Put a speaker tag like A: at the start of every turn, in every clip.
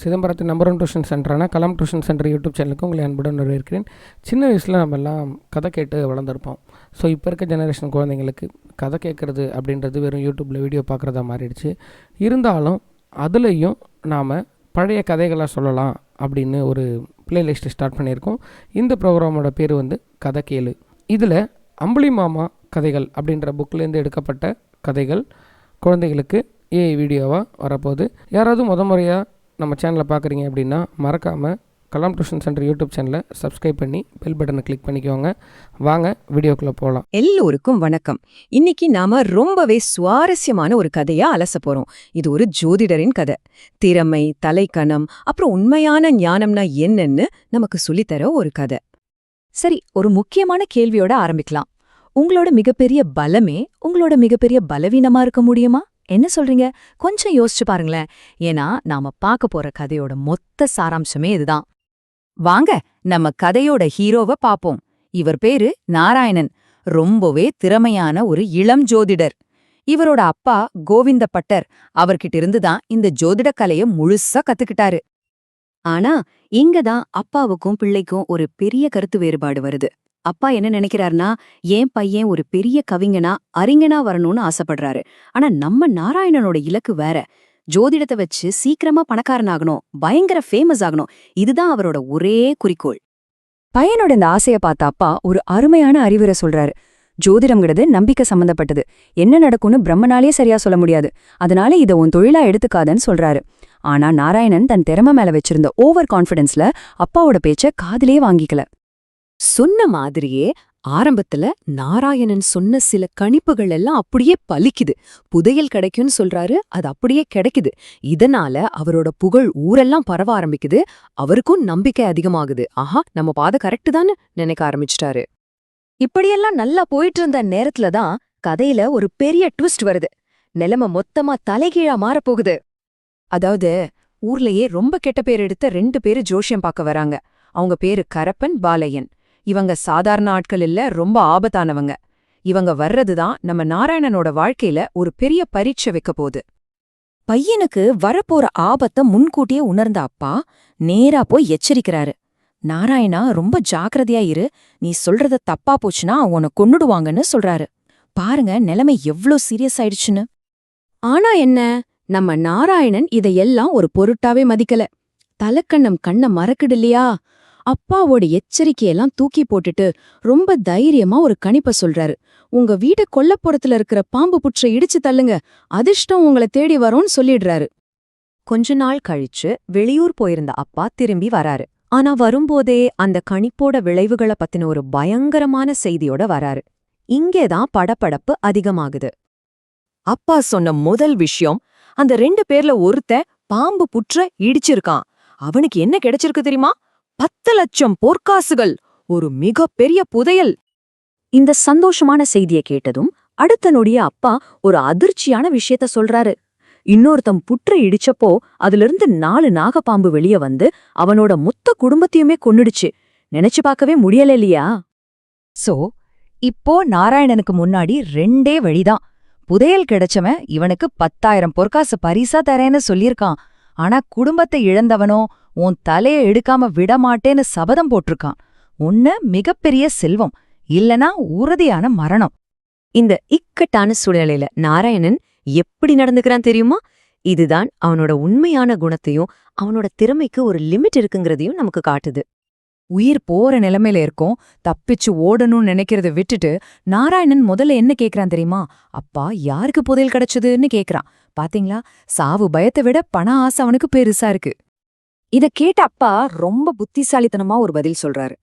A: சிதம்பரத்தின் number one tuition சென்டரான Kalam tuition centre YouTube சேனலுக்கு உங்களை அன்புடன் வரவேற்கிறேன். சின்ன வயசில் நம்ம எல்லாம் கதை கேட்டு வளர்ந்துருப்போம். ஸோ இப்போ இருக்க ஜெனரேஷன் குழந்தைங்களுக்கு கதை கேட்குறது அப்படின்றது வெறும் யூடியூப்பில் வீடியோ பார்க்குறதா மாறிடுச்சு. இருந்தாலும் அதுலேயும் நாம் பழைய கதைகளாக சொல்லலாம் அப்படின்னு ஒரு பிளேலிஸ்ட்டு ஸ்டார்ட் பண்ணியிருக்கோம். இந்த ப்ரோக்ராமோட பேர் வந்து கதை கேளு. இதில் அம்புலி மாமா கதைகள் அப்படின்ற புக்லேருந்து எடுக்கப்பட்ட கதைகள் குழந்தைகளுக்கு ஏஐ வீடியோவாக வரப்போகுது. யாராவது முத முறையாக நம்ம சேனலை பார்க்குறீங்க அப்படின்னா மறக்காமல் கலாம் டியூஷன் சென்டர் யூடியூப் சேனலை சப்ஸ்கிரைப் பண்ணி பெல் பட்டனை கிளிக் பண்ணிக்கோங்க. வாங்க வீடியோக்குள்ளே போகலாம்
B: எல்லோருக்கும் வணக்கம். இன்னைக்கு நாம ரொம்பவே சுவாரஸ்யமான ஒரு கதையா அலச போறோம். இது ஒரு ஜோதிடரின் கதை. திறமை தலைக்கணம் அப்புறம் உண்மையான ஞானம்னா என்னன்னு நமக்கு சொல்லித்தர ஒரு கதை. சரி ஒரு முக்கியமான கேள்வியோட ஆரம்பிக்கலாம். உங்களோட மிகப்பெரிய பலமே உங்களோட மிகப்பெரிய பலவீனமா இருக்க முடியுமா? என்ன சொல்றீங்க? கொஞ்சம் யோசிச்சு பாருங்களேன். ஏன்னா நாம பார்க்க போற கதையோட மொத்த சாராம்சமே இதுதான். வாங்க நம்ம கதையோட ஹீரோவை பாப்போம். இவர் பேரு நாராயணன். ரொம்பவே திறமையான ஒரு இளம் ஜோதிடர். இவரோட அப்பா கோவிந்த பட்டர் அவர்கிட்ட இருந்து தான் இந்த ஜோதிட கலைய முழுசா கத்துக்கிட்டாரு. ஆனா இங்கதான் அப்பாவுக்கும் பிள்ளைக்கும் ஒரு பெரிய கருத்து வேறுபாடு வருது. அப்பா என்ன நினைக்கிறாருன்னா என் பையன் ஒரு பெரிய கவிஞனா அறிஞனா வரணும்னு ஆசைப்படுறாரு. ஆனா நம்ம நாராயணனோட இலக்கு வேற. ஜோதிடத்தை வச்சு சீக்கிரமா பணக்காரனாகணும் பயங்கர ஃபேமஸ் ஆகணும். இதுதான் அவரோட ஒரே குறிக்கோள். பையனோட இந்த ஆசைய பார்த்த அப்பா ஒரு அருமையான அறிவுரை சொல்றாரு. ஜோதிடம்ங்கிறது நம்பிக்கை சம்பந்தப்பட்டது. என்ன நடக்கும்னு பிரம்மனாலே சரியா சொல்ல முடியாது. அதனால இத உன் தொழிலா எடுத்துக்காதன்னு சொல்றாரு. ஆனா நாராயணன் தன் திறமை மேல வச்சிருந்த ஓவர் கான்ஃபிடன்ஸ்ல அப்பாவோட பேச்ச காதிலே வாங்கிக்கல. சொன்ன மாதிரியே ஆரம்பத்துல நாராயணன் சொன்ன சில கணிப்புகள் எல்லாம் அப்படியே பலிக்குது. புதையல் கிடைக்கும்னு சொல்றாரு அது அப்படியே கிடைக்குது. இதனால அவரோட புகழ் ஊரெல்லாம் பரவ ஆரம்பிக்குது. அவருக்கும் நம்பிக்கை அதிகமாகுது. ஆஹா நம்ம பாதை கரெக்ட் தான்னு நினைக்க ஆரம்பிச்சிட்டாரு. இப்படியெல்லாம் நல்லா போயிட்டு இருந்த நேரத்துல தான் கதையில ஒரு பெரிய ட்விஸ்ட் வருது. நிலைமை மொத்தமா தலைகீழா மாறப்போகுது. அதாவது ஊர்லயே ரொம்ப கெட்ட பேர் எடுத்த ரெண்டு பேரு ஜோஷியம் பார்க்க வராங்க. அவங்க பேரு கரப்பன் பாலையன். இவங்க சாதாரண ஆட்கள் இல்ல ரொம்ப ஆபத்தானவங்க. இவங்க வர்றதுதான் நம்ம நாராயணனோட வாழ்க்கையில ஒரு பெரிய பரீட்சை வைக்க போகுது. பையனுக்கு வரப்போற ஆபத்த முன்கூட்டியே உணர்ந்த அப்பா நேரா போய் எச்சரிக்கிறாரு. நாராயணா ரொம்ப ஜாக்கிரதையா இரு. நீ சொல்றத தப்பா போச்சுன்னா உன்னை கொன்னுடுவாங்கன்னு சொல்றாரு. பாருங்க நிலைமை எவ்ளோ சீரியஸ் ஆயிடுச்சுன்னு. ஆனா என்ன? நம்ம நாராயணன் இதையெல்லாம் ஒரு பொருட்டாவே மதிக்கல. தலக்கண்ணம் கண்ண மறக்குடு இல்லையா? அப்பாவோட எச்சரிக்கையெல்லாம் தூக்கி போட்டுட்டு ரொம்ப தைரியமா ஒரு கணிப்ப சொல்றாரு. உங்க வீட்டு கொல்லப்புறத்துல இருக்கிற பாம்பு புற்றை இடிச்சு தள்ளுங்க. அதிர்ஷ்டம் உங்களை தேடி வரும்னு சொல்லிடுறாரு. கொஞ்ச நாள் கழிச்சு வெளியூர் போயிருந்த அப்பா திரும்பி வராரு. ஆனா வரும்போதே அந்த கணிப்போட விளைவுகள பத்தின ஒரு பயங்கரமான செய்தியோட வராரு. இங்கேதான் படபடப்பு அதிகமாகுது. அப்பா சொன்ன முதல் விஷயம் அந்த ரெண்டு பேர்ல ஒருத்தன் பாம்பு புற்ற இடிச்சிருக்கான். அவனுக்கு என்ன கிடைச்சிருக்கு தெரியுமா? பத்து லட்சம் பொற்காசுகள். ஒரு மிகப்பெரிய புதையல். இந்த சந்தோஷமான செய்தியை கேட்டதும் அடுத்த நொடிய அப்பா ஒரு அதிர்ச்சியான விஷயத்த சொல்றாரு. இன்னொருத்தம் புற்று இடிச்சப்போ அதிலிருந்து நாலு நாகப்பாம்பு வெளிய வந்து அவனோட மொத்த குடும்பத்தையுமே கொன்னுடுச்சு. நினைச்சு பார்க்கவே முடியல இல்லையா? சோ இப்போ நாராயணனுக்கு முன்னாடி ரெண்டே வழிதான். புதையல் கிடைச்சவன் இவனுக்கு பத்தாயிரம் பொற்காசு பரிசா தரேன்னு சொல்லியிருக்கான். ஆனா குடும்பத்தை இழந்தவனோ உன் தலைய எடுக்காம விடமாட்டேன்னு சபதம் போட்டிருக்கான். ஒன்னு மிகப்பெரிய செல்வம் இல்லனா உறுதியான மரணம். இந்த இக்கட்டான சூழ்நிலையில நாராயணன் எப்படி நடந்துக்கிறான் தெரியுமா? இதுதான் அவனோட உண்மையான குணத்தையும் அவனோட திறமைக்கு ஒரு லிமிட் இருக்குங்கிறதையும் நமக்கு காட்டுது. உயிர் போற நிலைமையில இருக்கோம் தப்பிச்சு ஓடணும்னு நினைக்கிறத விட்டுட்டு நாராயணன் முதல்ல என்ன கேக்குறான் தெரியுமா? அப்பா யாருக்கு புதையல் கிடைச்சதுன்னு கேக்குறான். பாத்தீங்களா? சாவு பயத்தை விட பண ஆசை அவனுக்கு பெருசா இருக்கு. இத கேட்ட அப்பா ரொம்ப புத்திசாலித்தனமா ஒரு பதில் சொல்றாரு.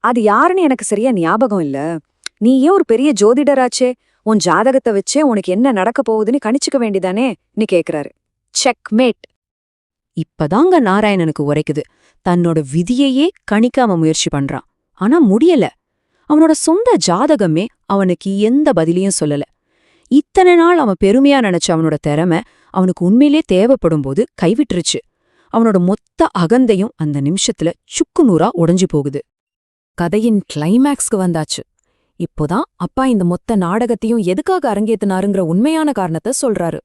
B: அது யாருன்னு எனக்கு சரியா ஞாபகம் இல்ல. நீ ஏன் ஒரு பெரிய ஜோதிடராச்சே. உன் ஜாதகத்தை வச்சே உனக்கு என்ன நடக்க போகுதுன்னு கணிச்சுக்க வேண்டிதானே நீ கேக்குறாரு. செக் மேட் இப்பதாங்க நாராயணனுக்கு உரைக்குது. தன்னோட விதியையே கணிக்காம முயற்சி பண்றான். ஆனா முடியல. அவனோட சொந்த ஜாதகமே அவனுக்கு எந்த பதிலையும் சொல்லல. இத்தனை நாள் அவன் பெருமையா நினைச்ச அவனோட திறமை அவனுக்கு உண்மையிலே தேவைப்படும் போது கைவிட்டுருச்சு. அவனோட மொத்த அகந்தையும் அந்த நிமிஷத்துல சுக்குநூறா உடைஞ்சு போகுது. கதையின் கிளைமேக்ஸ்க்கு வந்தாச்சு. இப்போதான் அப்பா இந்த மொத்த நாடகத்தையும் எதுக்காக அரங்கேத்தினாருங்கிற உண்மையான காரணத்தை சொல்றாரு.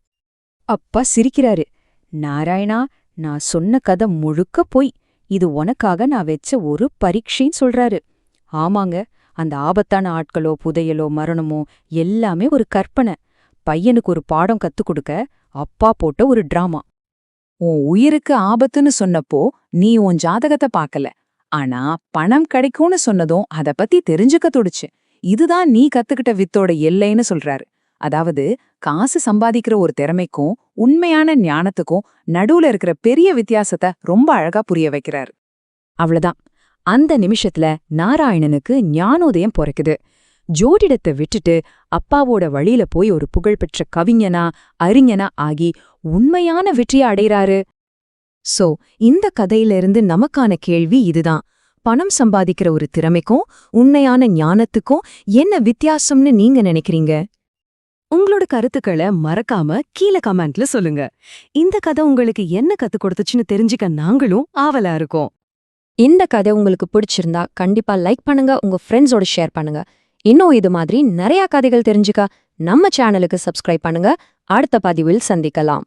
B: அப்பா சிரிக்கிறாரு. நாராயணா
C: நான் சொன்ன கதை முழுக்க போய் இது உனக்காக நான் வெச்ச ஒரு பரீட்சைன்னு சொல்றாரு. ஆமாங்க அந்த ஆபத்தான ஆட்களோ புதையலோ மரணமோ எல்லாமே ஒரு கற்பனை. பையனுக்கு ஒரு பாடம் கத்துக் கொடுக்க அப்பா போட்ட ஒரு டிராமா.
D: உன் உயிருக்கு ஆபத்துன்னு சொன்னப்போ நீ உன் ஜாதகத்தை பார்க்கல. ஆனா பணம் கிடைக்கும்னு சொன்னதும் அத பத்தி தெரிஞ்சுக்க துடிச்சு. இதுதான் நீ கத்துக்கிட்ட வித்தோட எல்லைன்னு சொல்றாரு. அதாவது காசு சம்பாதிக்கிற ஒரு திறமைக்கும் உண்மையான ஞானத்துக்கும் நடுவுல இருக்கிற பெரிய வித்தியாசத்தை ரொம்ப அழகா புரிய வைக்கிறாரு.
B: அவ்வளவுதான். அந்த நிமிஷத்துல நாராயணனுக்கு ஞானோதயம் பொறக்குது. ஜோடிடத்தை விட்டுட்டு அப்பாவோட வழியில போய் ஒரு புகழ்பெற்ற கவிஞனா அறிஞனா ஆகி உண்மையான வெற்றியை அடைறாரு சோ இந்த கதையிலிருந்து நமக்கான கேள்வி இதுதான். பணம் சம்பாதிக்கிற ஒரு திறமைக்கும் உண்மையான ஞானத்துக்கும் என்ன வித்தியாசம்னு நீங்க நினைக்கிறீங்க? உங்களோட கருத்துக்களை மறக்காம கீழே கமெண்ட்ல சொல்லுங்க. இந்த கதை உங்களுக்கு என்ன கத்து கொடுத்துச்சுன்னு தெரிஞ்சுக்க நாங்களும் ஆவலா இருக்கோம்.
E: இந்த கதை உங்களுக்கு பிடிச்சிருந்தா கண்டிப்பா லைக் பண்ணுங்க உங்க ஃப்ரெண்ட்ஸோட ஷேர் பண்ணுங்க. இன்னும் இது மாதிரி நிறைய கதைகள் தெரிஞ்சுக்க நம்ம சேனலுக்கு சப்ஸ்கிரைப் பண்ணுங்க. அடுத்த பதிவில் சந்திக்கலாம்.